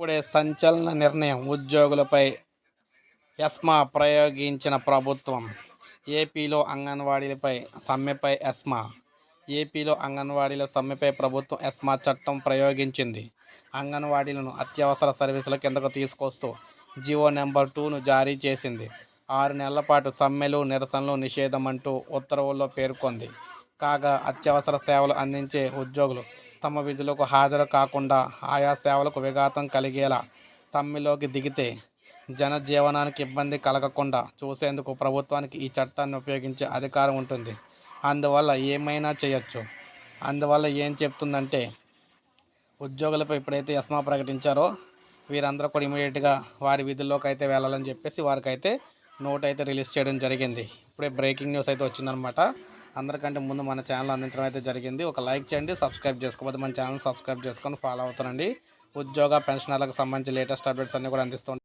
ఇప్పుడే సంచలన నిర్ణయం. ఉద్యోగులపై ఎస్మా ప్రయోగించిన ప్రభుత్వం. ఏపీలో అంగన్వాడీలపై సమ్మెపై ఎస్మా. ఏపీలో అంగన్వాడీల సమ్మెపై ప్రభుత్వం ఎస్మా చట్టం ప్రయోగించింది. అంగన్వాడీలను అత్యవసర సర్వీసుల కిందకు తీసుకొస్తూ జియో నెంబర్ టూను జారీ చేసింది. ఆరు నెలల పాటు సమ్మెలు నిరసనలు నిషేధం అంటూ ఉత్తర్వుల్లో పేర్కొంది. కాగా అత్యవసర సేవలు అందించే ఉద్యోగులు తమ విధులకు హాజరు కాకుండా ఆయా సేవలకు విఘాతం కలిగేలా సమ్మెలోకి దిగితే జనజీవనానికి ఇబ్బంది కలగకుండా చూసేందుకు ప్రభుత్వానికి ఈ చట్టాన్ని ఉపయోగించే అధికారం ఉంటుంది. అందువల్ల ఏమైనా చేయొచ్చు. అందువల్ల ఏం చెప్తుందంటే ఉద్యోగులపై ఎప్పుడైతే ఎస్మా ప్రకటించారో వీరందరూ కూడా ఇమీడియట్గా వారి విధుల్లోకి అయితే వెళ్ళాలని చెప్పేసి వారికైతే నోట్ అయితే రిలీజ్ చేయడం జరిగింది. ఇప్పుడే బ్రేకింగ్ న్యూస్ అయితే వచ్చిందనమాట. అందరికంటే ముందు మన ఛానల్ అందించడం అయితే జరిగింది. ఒక లైక్ చేయండి సబ్స్క్రైబ్ చేసుకోకపోతే మన ఛానల్ సబ్స్క్రైబ్ చేసుకొని ఫాలో అవుతానండి ఉద్యోగ పెన్షనర్లకు సంబంధించి లేటెస్ట్ అప్డేట్స్ అన్నీ కూడా అందిస్తుంది